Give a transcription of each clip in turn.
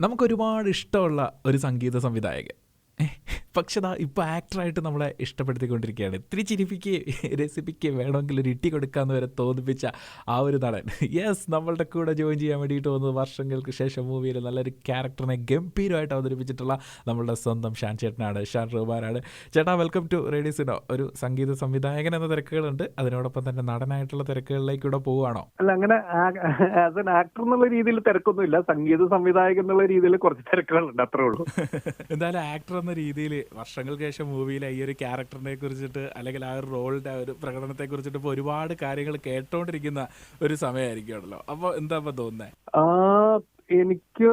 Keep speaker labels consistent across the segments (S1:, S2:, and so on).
S1: നമുക്കൊരുപാട് ഇഷ്ടമുള്ള ഒരു സംഗീത സംവിധായകൻ. പക്ഷെ ഇപ്പോൾ ആക്ടറായിട്ട് നമ്മളെ ഇഷ്ടപ്പെടുത്തിക്കൊണ്ടിരിക്കുകയാണ്. ഇത്തിരി ചിരിപ്പിക്കുകയും രസിപ്പിക്കുകയും വേണമെങ്കിൽ ഒരു ഇട്ടി കൊടുക്കാമെന്ന് വരെ തോന്നിപ്പിച്ച ആ ഒരു നടൻ. യെസ് നമ്മളുടെ കൂടെ ജോയിൻ ചെയ്യാൻ വേണ്ടിയിട്ട് വന്നത് വർഷങ്ങൾക്ക് ശേഷം മൂവിയിൽ നല്ലൊരു ക്യാരക്ടറിനെ ഗംഭീരമായിട്ട് അവതരിപ്പിച്ചിട്ടുള്ള നമ്മളുടെ സ്വന്തം ഷാൻ ചേട്ടനാണ് ഷാൻ റഹ്മാനാണ് ചേട്ടാ വെൽക്കം ടു റേഡിയോ സിനോ ഒരു സംഗീത സംവിധായകൻ എന്ന തിരക്കുകളുണ്ട്. അതിനോടൊപ്പം തന്നെ നടനായിട്ടുള്ള തിരക്കുകളിലേക്കൂടെ പോവുകയാണോ?
S2: അല്ല അങ്ങനെ ആസ് എൻ ആക്ടർ എന്നുള്ള രീതിയിൽ തിരക്കൊന്നുമില്ല. സംഗീത സംവിധായകൻ എന്നുള്ള രീതിയിൽ കുറച്ച് തിരക്കുകളുണ്ട് അത്രേ ഉള്ളൂ.
S1: എന്തായാലും ആക്ടർ എന്ന രീതിയിൽ വർഷങ്ങൾക്ക് ശേഷം മൂവിയിലെ ഈ ഒരു ക്യാരക്ടറിനെ കുറിച്ചിട്ട് അല്ലെങ്കിൽ ആ ഒരു റോളിന്റെ ആ ഒരു പ്രകടനത്തെ കുറിച്ചിട്ട് ഇപ്പോൾ ഒരുപാട് കാര്യങ്ങൾ കേട്ടോണ്ടിരിക്കുന്ന ഒരു സമയമായിരിക്കുമല്ലോ അപ്പോൾ എന്താ ഇപ്പൊ തോന്നുന്നത്
S2: ആ എനിക്ക്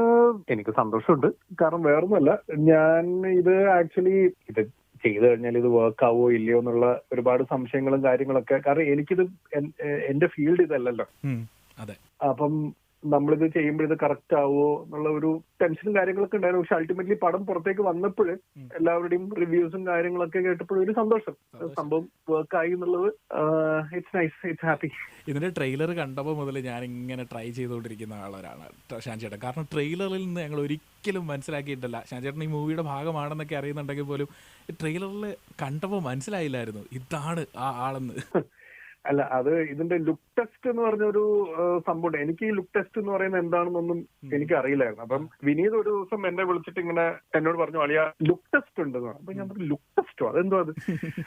S2: എനിക്ക് സന്തോഷമുണ്ട്. കാരണം വേറൊന്നുമല്ല ഞാൻ ഇത് ആക്ച്വലി ഇത് ചെയ്തു കഴിഞ്ഞാൽ ഇത് വർക്ക് ആവോ ഇല്ലയോ എന്നുള്ള ഒരുപാട് സംശയങ്ങളും കാര്യങ്ങളൊക്കെ. കാരണം എനിക്കിത് എന്റെ ഫീൽഡ് ഇതല്ലല്ലോ.
S1: അതെ.
S2: അപ്പം നമ്മളിത് ചെയ്യുമ്പോൾ ഇത് കറക്റ്റ് ആവോ എന്നുള്ള ഒരു ടെൻഷനും കാര്യങ്ങളൊക്കെ ഉണ്ടായിരുന്നു. പക്ഷെ അൾട്ടിമേറ്റ്ലി പടം പുറത്തേക്ക് വന്നപ്പോൾ എല്ലാവരുടെയും റിവ്യൂസും കാര്യങ്ങളൊക്കെ കേട്ടപ്പോൾ ഒരു സന്തോഷം.
S1: സന്തോഷം.
S2: സംഭവം വർക്ക് ആയി എന്നുള്ളത് ഇറ്റ്സ് നൈസ് ഇറ്റ്സ് ഹാപ്പി
S1: ഇതിന്റെ ട്രെയിലർ കണ്ടപ്പോൾ മുതൽ ഞാൻ ഇങ്ങനെ ട്രൈ ചെയ്തുകൊണ്ടിരിക്കുന്ന ആളൊരാണ് ഷാൻചേട്ടൻ കാരണം ട്രെയിലറിൽ നിന്ന് ഞങ്ങൾ ഒരിക്കലും മനസ്സിലാക്കിയിട്ടില്ല. ഷാൻചേട്ടൻ ഈ മൂവിയുടെ ഭാഗമാണെന്നൊക്കെ അറിയുന്നുണ്ടെങ്കിൽ പോലും ട്രെയിലറിൽ കണ്ടപ്പോൾ മനസ്സിലായില്ലായിരുന്നു. ഇതാണ് ആ ആളെന്ന്.
S2: അല്ല അത് ഇതിന്റെ ലുക്ക് ടെസ്റ്റ് എന്ന് പറഞ്ഞൊരു സംഭവം എനിക്ക് ഈ ലുക്ക് ടെസ്റ്റ് എന്ന് പറയുന്നത് എന്താണെന്നൊന്നും എനിക്ക് അറിയില്ലായിരുന്നു അപ്പം വിനീത് ഒരു ദിവസം എന്നെ വിളിച്ചിട്ട് ഇങ്ങനെ എന്നോട് പറഞ്ഞു അളിയ ലുക്ക് ടെസ്റ്റ് ഉണ്ടെന്ന്. അപ്പൊ ഞാൻ പറഞ്ഞു ലുക്ക് ടെസ്റ്റോ അതെന്തോ അത്?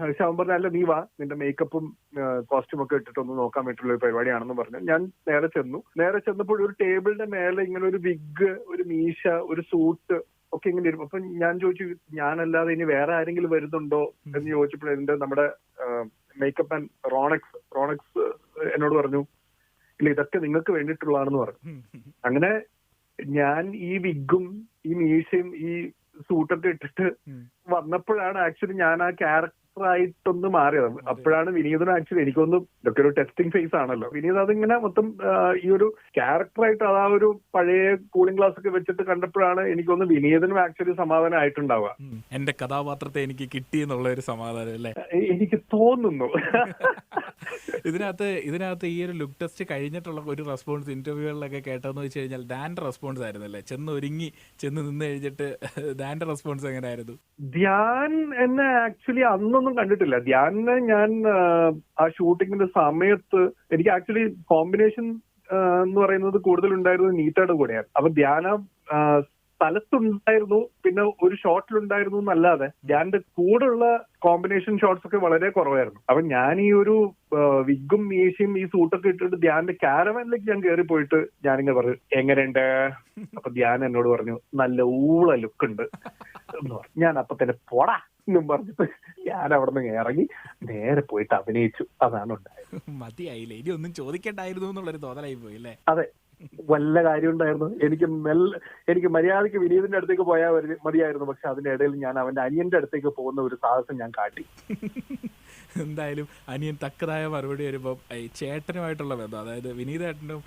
S2: പക്ഷെ അവൻ പറഞ്ഞു അല്ല നീ വാ. നിന്റെ മേക്കപ്പും കോസ്റ്റ്യൂമൊക്കെ ഇട്ടിട്ട് ഒന്ന് നോക്കാൻ വേണ്ടിയിട്ടുള്ള ഒരു പരിപാടിയാണെന്ന് പറഞ്ഞു. ഞാൻ നേരെ ചെന്നു. നേരെ ചെന്നപ്പോൾ ഒരു ടേബിളിന്റെ മേലെ ഇങ്ങനെ ഒരു വിഗ് ഒരു മീശ ഒരു സൂട്ട് ഒക്കെ ഇങ്ങനെ ഇരുന്നു അപ്പൊ ഞാൻ ചോദിച്ചു ഞാനല്ലാതെ ഇനി വേറെ ആരെങ്കിലും വരുന്നുണ്ടോ? എന്ന് ചോദിച്ചപ്പോൾ എന്റെ നമ്മുടെ മേക്കപ്പ് ആൻഡ് റോണക്സ് റോണക്സ് എന്നോട് പറഞ്ഞു ഇല്ല ഇതൊക്കെ നിങ്ങൾക്ക് വേണ്ടിയിട്ടുള്ളതാണെന്ന് പറഞ്ഞു. അങ്ങനെ ഞാൻ ഈ വിഗും ഈ മീശയും ഈ സൂട്ടൊക്കെ ഇട്ടിട്ട് വന്നപ്പോഴാണ് ആക്ച്വലി ഞാൻ ആ ക്യാരക്ടർ ആയിട്ടൊന്ന് മാറിയത്. അപ്പോഴാണ് വിനീതൻ ആക്ച്വലി എനിക്കൊന്ന് ഇതൊക്കെ ഒരു ടെസ്റ്റിംഗ് ഫേസ് ആണല്ലോ. വിനീത് അതിങ്ങനെ മൊത്തം ഈ ഒരു ക്യാരക്ടറായിട്ട് അത് ആ ഒരു പഴയ കൂളിംഗ് ക്ലാസ് ഒക്കെ വെച്ചിട്ട് കണ്ടപ്പോഴാണ് എനിക്കൊന്ന് വിനീതനും ആക്ച്വലി സമാധാനം ആയിട്ടുണ്ടാവുക.
S1: എന്റെ കഥാപാത്രത്തെ എനിക്ക് കിട്ടി എന്നുള്ള ഒരു സമാധാനം അല്ലേ?
S2: എനിക്ക് തോന്നുന്നു.
S1: ഇതിനകത്ത് ഇതിനകത്ത് ഈ ഒരു ലുക്ക് ടെസ്റ്റ് കഴിഞ്ഞിട്ടുള്ള ഒരു റെസ്പോൺസ് ഇന്റർവ്യൂകളിലൊക്കെ കേട്ടതെന്ന് വെച്ച് കഴിഞ്ഞാൽ ഡാന്റെ റെസ്പോൺസ് ആയിരുന്നല്ലേ? ചെന്ന് ഒരുങ്ങി ചെന്ന് നിന്ന് കഴിഞ്ഞിട്ട് ഡാന്റെ റെസ്പോൺസ് എങ്ങനെയായിരുന്നു
S2: ധ്യാൻ എന്നെ ആക്ച്വലി അന്നൊന്നും കണ്ടിട്ടില്ല. ധ്യാനെ ഞാൻ ആ, ഷൂട്ടിങ്ങിന്റെ സമയത്ത് എനിക്ക് ആക്ച്വലി കോമ്പിനേഷൻ എന്ന് പറയുന്നത് കൂടുതൽ ഉണ്ടായിരുന്നത് നീറ്റയുടെ കൂടെയാണ്. അപ്പൊ ധ്യാന സ്ഥലത്തുണ്ടായിരുന്നു പിന്നെ ഒരു ഷോട്ടിലുണ്ടായിരുന്നു എന്നല്ലാതെ. ഞാന്റെ കൂടെയുള്ള കോമ്പിനേഷൻ ഷോട്ട്സ് ഒക്കെ വളരെ കുറവായിരുന്നു. അപ്പൊ ഞാൻ ഈ ഒരു വിഗും മീശയും ഈ സൂട്ടൊക്കെ ഇട്ടിട്ട് ധ്യാന്റെ കാരവാനിലേക്ക് ഞാൻ കയറി പോയിട്ട് ഞാനിങ്ങനെ പറഞ്ഞു എങ്ങനെയുണ്ട്? അപ്പൊ ധ്യാൻ എന്നോട് പറഞ്ഞു നല്ല ഊള ലുക്ക് ഉണ്ട്. ഞാൻ അപ്പൊ തന്നെ പോടാ എന്നും പറഞ്ഞിട്ട് ഞാൻ അവിടെ നിന്ന് ഇറങ്ങി നേരെ പോയിട്ട് അഭിനയിച്ചു. അതാണ് ഉണ്ടായത്.
S1: മതിയായില്ലേ? ഇനി ഒന്നും ചോദിക്കണ്ടായിരുന്നു എന്നുള്ളൊരു തോന്നലായി പോയി അല്ലേ?
S2: അതെ. വല്ല കാര്യമുണ്ടായിരുന്നു. എനിക്ക് മെൽ എനിക്ക് മര്യാദയ്ക്ക് വിനീതിന്റെ അടുത്തേക്ക് പോയാൽ മതി- മതിയായിരുന്നു. പക്ഷെ അതിന്റെ ഇടയിൽ ഞാൻ അവന്റെ അനിയന്റെ അടുത്തേക്ക് പോകുന്ന ഒരു സാഹസം ഞാൻ കാട്ടി.
S1: എന്തായാലും അനിയൻ തക്കതായ മറുപടി വരുമ്പോൾ ഈ ചേട്ടനുമായിട്ടുള്ള ബന്ധം അതായത് വിനീതേട്ടനും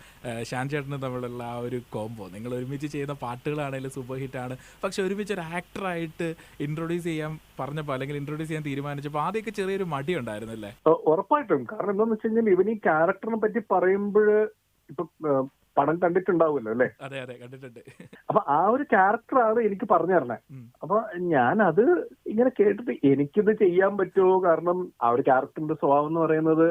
S1: ഷാൻ ചേട്ടനും തമ്മിലുള്ള ആ ഒരു കോംബോ. നിങ്ങൾ ഒരുമിച്ച് ചെയ്യുന്ന പാട്ടുകളാണെങ്കിലും സൂപ്പർ ഹിറ്റ് ആണ്. പക്ഷെ ഒരുമിച്ച് ഒരു ആക്ടറായിട്ട് ഇൻട്രൊഡ്യൂസ് ചെയ്യാൻ പറഞ്ഞപ്പോൾ അല്ലെങ്കിൽ ഇൻട്രൊഡ്യൂസ് ചെയ്യാൻ തീരുമാനിച്ചപ്പോൾ ആദ്യമൊക്കെ ചെറിയൊരു മടി ഉണ്ടായിരുന്നു അല്ലേ
S2: ഉ- ഉറപ്പായിട്ടും. കാരണം എന്താണെന്ന് വെച്ച് കഴിഞ്ഞാൽ ഇവൻ ഈ ക്യാരക്ടറിനെ പറ്റി പറയുമ്പോൾ ഇപ്പൊ പടം കണ്ടിട്ടുണ്ടാവുമല്ലോ അല്ലെ?
S1: അതെ അതെ കണ്ടിട്ടുണ്ട്.
S2: അപ്പൊ ആ ഒരു ക്യാരക്ടറാണ് എനിക്ക് പറഞ്ഞു തരണേ. അപ്പൊ ഞാൻ അത് ഇങ്ങനെ കേട്ടിട്ട് എനിക്കിത് ചെയ്യാൻ പറ്റുമോ? കാരണം ആ ഒരു ക്യാരക്ടറിന്റെ സ്വഭാവം എന്ന് പറയുന്നത്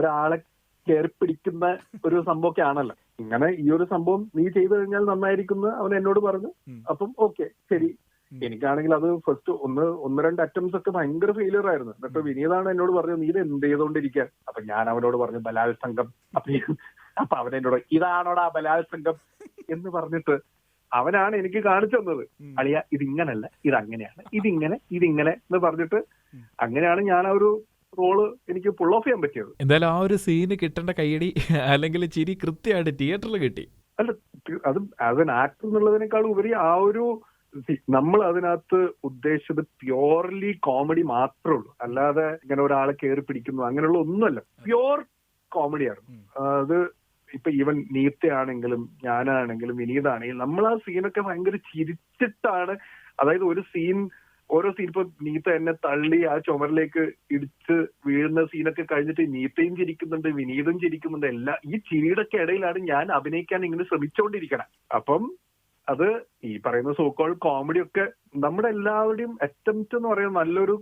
S2: ഒരാളെ കയറി പിടിക്കുന്ന ഒരു സംഭവമൊക്കെ ആണല്ലോ. ഇങ്ങനെ ഈ ഒരു സംഭവം നീ ചെയ്തു കഴിഞ്ഞാൽ നന്നായിരിക്കും അവൻ എന്നോട് പറഞ്ഞു. അപ്പം ഓക്കെ ശരി. എനിക്കാണെങ്കിൽ അത് ഫസ്റ്റ് ഒന്ന് ഒന്ന് രണ്ട് അറ്റംസ് ഒക്കെ ഭയങ്കര ഫെയിലിയർ ആയിരുന്നു. എന്നിട്ട് വിനീതാണ് എന്നോട് പറഞ്ഞു നീ ഇത് എന്ത് ചെയ്തോണ്ടിരിക്കുക അപ്പൊ ഞാൻ അവനോട് പറഞ്ഞു ബലാത്സംഗം. അപ്പൊ അപ്പൊ അവൻ എന്നോട് ഇതാണോടാ ബലാത്സംഗം എന്ന് പറഞ്ഞിട്ട് അവനാണ് എനിക്ക് കാണിച്ചു തന്നത്. അളിയ ഇതിങ്ങനല്ല ഇതങ്ങനെയാണ് ഇതിങ്ങനെ ഇതിങ്ങനെ എന്ന് പറഞ്ഞിട്ട് അങ്ങനെയാണ് ഞാൻ ആ ഒരു റോൾ എനിക്ക് പുൾ ഓഫ് ചെയ്യാൻ പറ്റിയത്.
S1: എന്തായാലും ആ ഒരു സീന് കിട്ടേണ്ട കൈയടി അല്ലെങ്കിൽ ചിരി കൃത്യമായിട്ട് തിയേറ്ററിൽ കിട്ടി.
S2: അല്ല അത് ആസ് എൻ ആക്ടർ എന്നുള്ളതിനേക്കാൾ ഉപരി ആ ഒരു നമ്മൾ അതിനകത്ത് ഉദ്ദേശിച്ചത് പ്യോർലി കോമഡി മാത്രമേ ഉള്ളൂ. അല്ലാതെ ഇങ്ങനെ ഒരാളെ കയറി പിടിക്കുന്നു അങ്ങനെയുള്ള ഒന്നുമല്ല. പ്യോർ കോമഡിയായിരുന്നു അത് ഇപ്പൊ ഈവൻ നീത്തയാണെങ്കിലും ഞാനാണെങ്കിലും വിനീതാണെങ്കിലും നമ്മൾ ആ സീനൊക്കെ ഭയങ്കര ചിരിച്ചിട്ടാണ് അതായത് ഒരു സീൻ ഓരോ സീൻ ഇപ്പൊ നീത്ത എന്നെ തള്ളി ആ ചുമരിലേക്ക് ഇടിച്ച് വീഴുന്ന സീനൊക്കെ കഴിഞ്ഞിട്ട് നീത്തയും ചിരിക്കുന്നുണ്ട് വിനീതും ചിരിക്കുന്നുണ്ട് എല്ലാ ഈ ചിരിയുടെയൊക്കെ ഇടയിലാണ് ഞാൻ അഭിനയിക്കാൻ ഇങ്ങനെ ശ്രമിച്ചുകൊണ്ടിരിക്കണം അപ്പം അത് ഈ പറയുന്ന സോക്കോൾ കോമഡി ഒക്കെ നമ്മുടെ എല്ലാവരുടെയും അറ്റംപ്റ്റ് എന്ന് പറയുന്ന നല്ലൊരു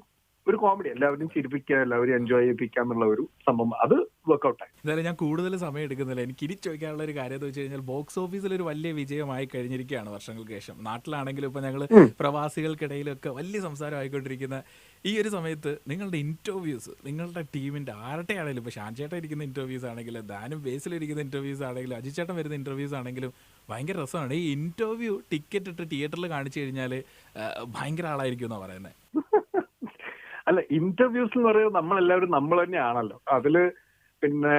S2: ഒരു കോമഡി എല്ലാവരും ചിരിപ്പിക്കുക എല്ലാവരും എൻജോയ് ചെയ്യിപ്പിക്കുക എന്നുള്ള ഒരു സംഭവം. അത് വർക്ക്ഔട്ട് ആയി.
S1: എന്തായാലും ഞാൻ കൂടുതൽ സമയം എടുക്കുന്നില്ല. എനിക്ക് ഇനി ചോദിക്കാനുള്ള ഒരു കാര്യം എന്ന് വെച്ച് കഴിഞ്ഞാൽ ബോക്സ് ഓഫീസിൽ ഒരു വലിയ വിജയമായി കഴിഞ്ഞിരിക്കുകയാണ് വർഷങ്ങൾക്ക് ശേഷം. നാട്ടിലാണെങ്കിലും ഇപ്പൊ ഞങ്ങൾ പ്രവാസികൾക്കിടയിലൊക്കെ വലിയ സംസാരം ആയിക്കൊണ്ടിരിക്കുന്ന ഈ ഒരു സമയത്ത് നിങ്ങളുടെ ഇന്റർവ്യൂസ് നിങ്ങളുടെ ടീമിന്റെ ആരുടെ ആണെങ്കിലും ഇപ്പൊ ഷാൻചേട്ടൻ ഇരിക്കുന്ന ഇന്റർവ്യൂസ് ആണെങ്കിലും ദാനും ബേസിലിരിക്കുന്ന ഇന്റർവ്യൂസ് ആണെങ്കിലും അജിച്ചേട്ടൻ വരുന്ന ഇന്റർവ്യൂസ് ആണെങ്കിലും ഭയങ്കര രസമാണ്. ഈ ഇന്റർവ്യൂ ടിക്കറ്റ് ഇട്ട് തിയേറ്ററിൽ കാണിച്ചു കഴിഞ്ഞാൽ ഭയങ്കര ആളായിരിക്കും എന്നാണ് പറയുന്നത്
S2: അല്ല ഇന്റർവ്യൂസ് എന്ന് പറയുന്നത് നമ്മളെല്ലാവരും നമ്മൾ തന്നെയാണല്ലോ. അതിൽ പിന്നെ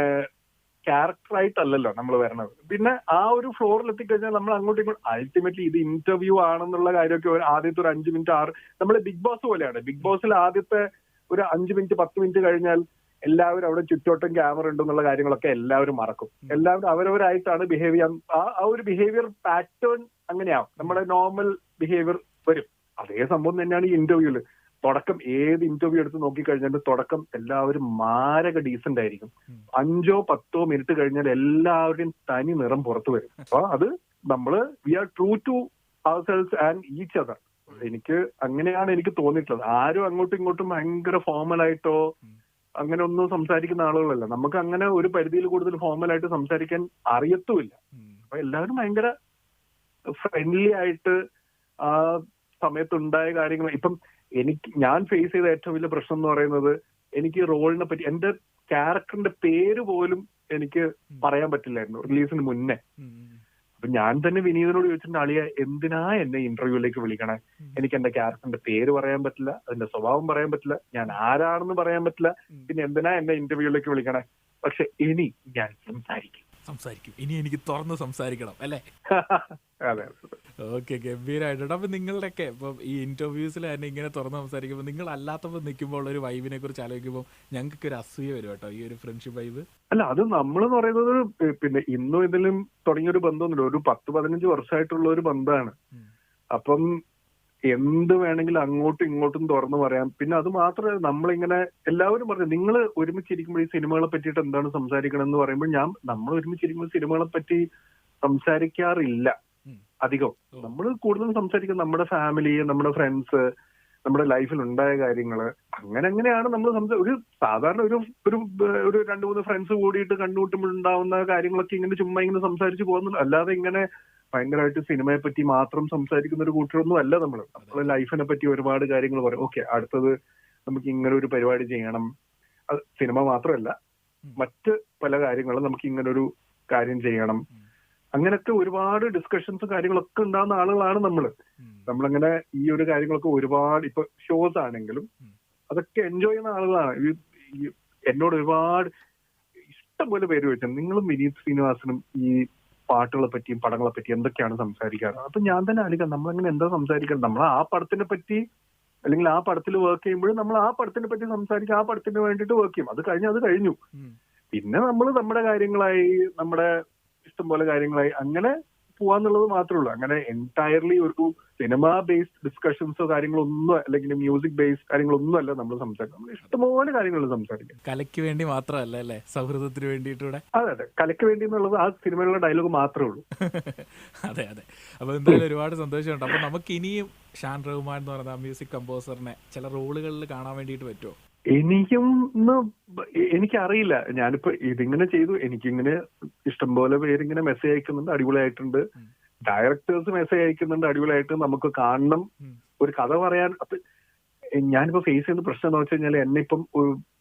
S2: ക്യാരക്ടറായിട്ടല്ലല്ലോ നമ്മൾ വരണത്. പിന്നെ ആ ഒരു ഫ്ലോറിൽ എത്തിക്കഴിഞ്ഞാൽ നമ്മൾ അങ്ങോട്ടും ഇങ്ങോട്ടും അൾട്ടിമേറ്റ്ലി ഇത് ഇന്റർവ്യൂ ആണെന്നുള്ള കാര്യമൊക്കെ ആദ്യത്തെ ഒരു അഞ്ച് മിനിറ്റ് ആറ് നമ്മൾ ബിഗ് ബോസ് പോലെയാണ്. ബിഗ് ബോസിൽ ആദ്യത്തെ ഒരു അഞ്ച് മിനിറ്റ് പത്ത് മിനിറ്റ് കഴിഞ്ഞാൽ എല്ലാവരും അവിടെ ചുറ്റോട്ടം ക്യാമറ ഉണ്ടെന്നുള്ള കാര്യങ്ങളൊക്കെ എല്ലാവരും മറക്കും. എല്ലാവരും അവരവരായിട്ടാണ് ബിഹേവ് ചെയ്യാൻ. ആ ആ ഒരു ബിഹേവിയർ പാറ്റേൺ അങ്ങനെയാവും. നമ്മുടെ നോർമൽ ബിഹേവിയർ വരും. അതേ സംഭവം തന്നെയാണ് ഈ ഇന്റർവ്യൂൽ തുടക്കം ഏത് ഇന്റർവ്യൂ എടുത്ത് നോക്കിക്കഴിഞ്ഞാൽ തുടക്കം എല്ലാവരും മാരക ഡീസന്റ് ആയിരിക്കും. അഞ്ചോ പത്തോ മിനിറ്റ് കഴിഞ്ഞാൽ എല്ലാവരുടെയും തനി നിറം പുറത്തു വരും. അപ്പൊ അത് നമ്മൾ we are true to our selves and each other എനിക്ക് അങ്ങനെയാണ് എനിക്ക് തോന്നിയിട്ടുള്ളത്. ആരും അങ്ങോട്ടും ഇങ്ങോട്ടും ഭയങ്കര ഫോമൽ ആയിട്ടോ അങ്ങനെ ഒന്നും സംസാരിക്കുന്ന ആളുകളല്ല. നമുക്ക് അങ്ങനെ ഒരു പരിധിയിൽ കൂടുതൽ ഫോമൽ ആയിട്ട് സംസാരിക്കാൻ അറിയത്തുമില്ല. അപ്പൊ എല്ലാവരും ഭയങ്കര ഫ്രണ്ട്ലി ആയിട്ട് ആ സമയത്തുണ്ടായ കാര്യങ്ങൾ. ഇപ്പം എനിക്ക് ഞാൻ ഫേസ് ചെയ്ത ഏറ്റവും വലിയ പ്രശ്നം എന്ന് പറയുന്നത് എനിക്ക് റോളിനെ പറ്റി എന്റെ ക്യാരക്ടറിന്റെ പേര് പോലും എനിക്ക് പറയാൻ പറ്റില്ലായിരുന്നു റിലീസിന് മുന്നേ. അപ്പൊ ഞാൻ തന്നെ വിനീതനോട് ചോദിച്ചിട്ടുണ്ട് അളിയ എന്തിനാ എന്നെ ഇന്റർവ്യൂലേക്ക് വിളിക്കണേ? എനിക്ക് എന്റെ ക്യാരക്ടറിന്റെ പേര് പറയാൻ പറ്റില്ല അതിന്റെ സ്വഭാവം പറയാൻ പറ്റില്ല ഞാൻ ആരാണെന്ന് പറയാൻ പറ്റില്ല പിന്നെ എന്തിനാ എന്നെ ഇന്റർവ്യൂലേക്ക് വിളിക്കണേ? പക്ഷെ ഇനി ഞാൻ സംസാരിക്കും.
S1: സംസാരിക്കും. ഇനി എനിക്ക് തുറന്ന് സംസാരിക്കണം അല്ലേ?
S2: അതെ.
S1: ഓക്കെ ഗംഭീരമായിട്ടുണ്ട് അപ്പൊ നിങ്ങളുടെയൊക്കെ ഇപ്പം ഈ ഇന്റർവ്യൂസിൽ തന്നെ ഇങ്ങനെ തുറന്ന് സംസാരിക്കുമ്പോൾ നിങ്ങൾ അല്ലാത്തപ്പോൾ നിൽക്കുമ്പോൾ ഒരു വൈബിനെ കുറിച്ച് ആലോചിക്കുമ്പോൾ ഞങ്ങൾക്ക് ഒരു അസൂയ വരും കേട്ടോ ഈ ഒരു ഫ്രണ്ട്ഷിപ്പ് വൈബ്
S2: അല്ല അത് നമ്മൾ എന്ന് പറയുന്നത് പിന്നെ ഇന്നും ഇതിലും തുടങ്ങിയൊരു ബന്ധമൊന്നുമില്ല. ഒരു പത്ത് പതിനഞ്ച് വർഷമായിട്ടുള്ള ഒരു ബന്ധമാണ്. അപ്പം എന്ത് വേണമെങ്കിലും അങ്ങോട്ടും ഇങ്ങോട്ടും തുറന്നു പറയാം. പിന്നെ അത് മാത്രമല്ല നമ്മളിങ്ങനെ എല്ലാവരും പറഞ്ഞു നിങ്ങൾ ഒരുമിച്ചിരിക്കുമ്പോൾ ഈ സിനിമകളെ പറ്റിയിട്ട് എന്താണ് സംസാരിക്കണം എന്ന് പറയുമ്പോൾ ഞാൻ നമ്മൾ ഒരുമിച്ചിരിക്കുമ്പോൾ സിനിമകളെ പറ്റി സംസാരിക്കാറില്ല. അധികം. നമ്മൾ കൂടുതൽ സംസാരിക്കുന്നത് നമ്മുടെ ഫാമിലി നമ്മുടെ ഫ്രണ്ട്സ് നമ്മുടെ ലൈഫിൽ ഉണ്ടായ കാര്യങ്ങൾ അങ്ങനെ അങ്ങനെയാണ് നമ്മൾ ഒരു സാധാരണ ഒരു ഒരു ഒരു രണ്ട് മൂന്ന് ഫ്രണ്ട്സ് കൂടിയിട്ട് കണ്ടുമുട്ടുമ്പോൾ ഉണ്ടാവുന്ന കാര്യങ്ങളൊക്കെ ഇങ്ങനെ ചുമ്മാ ഇങ്ങനെ സംസാരിച്ച് പോകുന്നു അല്ലാതെ ഇങ്ങനെ ഭയങ്കരമായിട്ട് സിനിമയെ പറ്റി മാത്രം സംസാരിക്കുന്ന ഒരു കൂട്ടരൊന്നും അല്ല നമ്മൾ നമ്മുടെ ലൈഫിനെ പറ്റി ഒരുപാട് കാര്യങ്ങൾ പറയും. ഓക്കെ അടുത്തത് നമുക്ക് ഇങ്ങനെ ഒരു പരിപാടി ചെയ്യണം. അത് സിനിമ മാത്രമല്ല മറ്റ് പല കാര്യങ്ങളും നമുക്ക് ഇങ്ങനെ ഒരു കാര്യം ചെയ്യണം. അങ്ങനത്തെ ഒരുപാട് ഡിസ്കഷൻസും കാര്യങ്ങളൊക്കെ ഉണ്ടാകുന്ന ആളുകളാണ് നമ്മൾ. നമ്മളങ്ങനെ ഈ ഒരു കാര്യങ്ങളൊക്കെ ഒരുപാട് ഇപ്പൊ ഷോസ് ആണെങ്കിലും അതൊക്കെ എൻജോയ് ചെയ്യുന്ന ആളുകളാണ്. എന്നോട് ഒരുപാട് ഇഷ്ടംപോലെ പേര് ചോദിച്ചത് നിങ്ങളും വിനീത് ശ്രീനിവാസനും ഈ പാട്ടുകളെ പറ്റിയും പടങ്ങളെ പറ്റിയും എന്തൊക്കെയാണ് സംസാരിക്കാറ്? അപ്പൊ ഞാൻ തന്നെ ആലോചിക്കാം. നമ്മളങ്ങനെ എന്താ സംസാരിക്കണം നമ്മൾ ആ പടത്തിനെ പറ്റി അല്ലെങ്കിൽ ആ പടത്തിൽ വർക്ക് ചെയ്യുമ്പോഴും നമ്മൾ ആ പടത്തിനെ പറ്റി സംസാരിക്കും ആ പടത്തിന് വേണ്ടിയിട്ട് വർക്ക് ചെയ്യും. അത് കഴിഞ്ഞ് അത് കഴിഞ്ഞു. പിന്നെ നമ്മൾ നമ്മുടെ കാര്യങ്ങളായി നമ്മുടെ ഇഷ്ടം പോലെ കാര്യങ്ങളായി. അങ്ങനെ പോവാന്നുള്ളത് മാത്രമേ ഉള്ളൂ. അങ്ങനെ എന്റയർലി ഒരു സിനിമ ബേസ്ഡ് ഡിസ്കഷൻസോ കാര്യങ്ങളൊന്നും അല്ലെങ്കിൽ മ്യൂസിക് ബേസ്ഡ് കാര്യങ്ങളൊന്നും അല്ല നമ്മൾ സംസാരിക്കുന്നത്. നമ്മൾ ഇഷ്ടംപോലെ കാര്യങ്ങൾ സംസാരിക്കും.
S1: കലയ്ക്ക് വേണ്ടി മാത്രമല്ല അല്ലേ? സൗഹൃദത്തിന് വേണ്ടിയിട്ടൂടെ?
S2: അതെ അതെ. കലയ്ക്ക് വേണ്ടി എന്നുള്ളത് ആ സിനിമയിലുള്ള ഡയലോഗ് മാത്രമേ ഉള്ളൂ.
S1: അതെ അതെ. അപ്പൊ എന്തായാലും ഒരുപാട് സന്തോഷമുണ്ട്. അപ്പൊ നമുക്ക് ഇനിയും ഷാൻ റഹ്മാൻ എന്ന് പറയുന്ന മ്യൂസിക് കമ്പോസറിനെ ചില റോളുകളിൽ കാണാൻ വേണ്ടിയിട്ട് പറ്റുമോ?
S2: എനിക്കും എനിക്കറിയില്ല. ഞാനിപ്പോ ഇതിങ്ങനെ ചെയ്തു. എനിക്കിങ്ങനെ ഇഷ്ടംപോലെ പേരിങ്ങനെ മെസ്സേജ് അയക്കുന്നുണ്ട് അടിപൊളിയായിട്ടുണ്ട്. ഡയറക്ടേഴ്സ് മെസ്സേജ് അയക്കുന്നുണ്ട് അടിപൊളിയായിട്ട് നമുക്ക് കാണണം. ഒരു കഥ പറയാൻ ഞാനിപ്പോ ഫേസ് ചെയ്യുന്ന പ്രശ്നം എന്ന് വെച്ച് കഴിഞ്ഞാൽ എന്നെ ഇപ്പം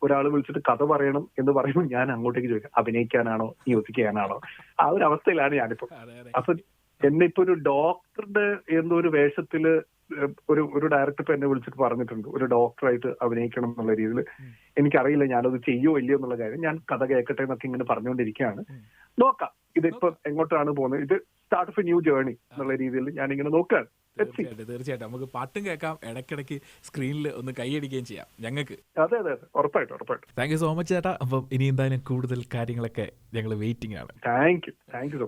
S2: ഒരാൾ വിളിച്ചിട്ട് കഥ പറയണം എന്ന് പറയുമ്പോൾ ഞാൻ അങ്ങോട്ടേക്ക് ചോദിക്കാം അഭിനയിക്കാനാണോ? മ്യൂസിക് ചെയ്യാനാണോ ആ ഒരു അവസ്ഥയിലാണ് ഞാനിപ്പോ. അപ്പൊ എന്നെ ഇപ്പൊ ഒരു ഡോക്ടറുടെ എന്തോ ഒരു വേഷത്തിൽ ഒരു ഒരു ഡയറക്ടർ ഇപ്പൊ എന്നെ വിളിച്ചിട്ട് പറഞ്ഞിട്ടുണ്ട്. ഒരു ഡോക്ടറായിട്ട് അഭിനയിക്കണം എന്നുള്ള രീതിയിൽ. എനിക്കറിയില്ല ഞാനത് ചെയ്യോ ഇല്ലയോ എന്നുള്ള കാര്യം. ഞാൻ കഥ കേൾക്കട്ടെ എന്നൊക്കെ ഇങ്ങനെ പറഞ്ഞുകൊണ്ടിരിക്കുകയാണ്. നോക്കാം. ഇതിപ്പോ എങ്ങോട്ടാണ് പോകുന്നത്? ഇത് start of a new journey എന്നുള്ള രീതിയിൽ ഞാൻ ഇങ്ങനെ നോക്കുകയാണ്.
S1: തീർച്ചയായിട്ടും തീർച്ചയായിട്ടും. നമുക്ക് പാട്ടും കേൾക്കാം. ഇടയ്ക്കിടയ്ക്ക് സ്ക്രീനിൽ ഒന്ന് കൈയടിക്കുകയും ചെയ്യാം. ഞങ്ങൾക്ക്.
S2: അതെ അതെ അതെ. ഉറപ്പായിട്ടും ഉറപ്പായിട്ടും.
S1: താങ്ക് യു സോ മച്ച് ചേട്ടാ. അപ്പം ഇനി എന്തായാലും കൂടുതൽ കാര്യങ്ങളൊക്കെ ഞങ്ങൾ വെയിറ്റിംഗ് ആണ്.
S2: Thank you thank you